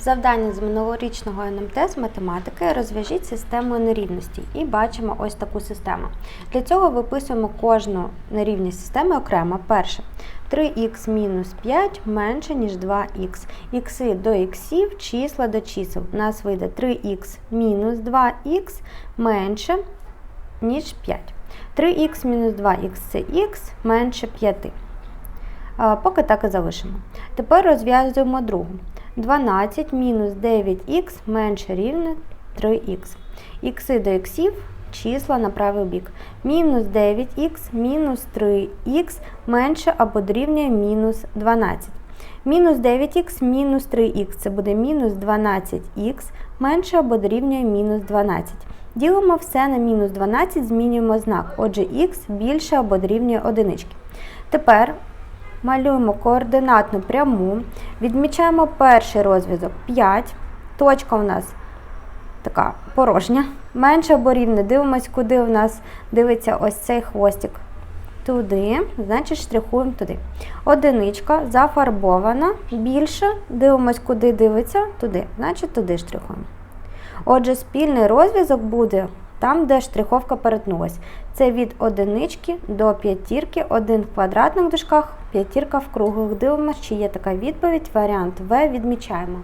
Завдання з минулорічного НМТ з математики розв'яжіть систему нерівностей і бачимо ось таку систему. Для цього виписуємо кожну нерівність системи окремо. Перше 3х мінус 5 менше, ніж 2х. Ікси до іксів, числа до чисел. У нас вийде 3х мінус 2х менше, ніж 5. 3х мінус 2х це х менше 5. Поки так і залишимо. Тепер розв'язуємо другу. 12 мінус 9х менше рівне 3х. Ікси до іксів числа на правий бік. Мінус 9х мінус 3х менше або дорівнює мінус 12. Мінус 9х мінус 3х це буде мінус 12х менше або дорівнює мінус 12. Ділимо все на мінус 12, змінюємо знак. Отже, х більше або дорівнює одинички. Тепер малюємо координатну пряму, відмічаємо перший розв'язок 5. Точка у нас така порожня. Менше або рівне. Дивимось, куди у нас дивиться ось цей хвостик. Туди, значить, штрихуємо туди. Одиничка зафарбована, більше. Дивимось, куди дивиться, туди. Значить, туди штрихуємо. Отже, спільний розв'язок буде там, де штриховка перетнулась. Це від одинички до п'ятірки, один в квадратних дужках, п'ятірка в круглих. Дивимося, чи є така відповідь. Варіант В відмічаємо.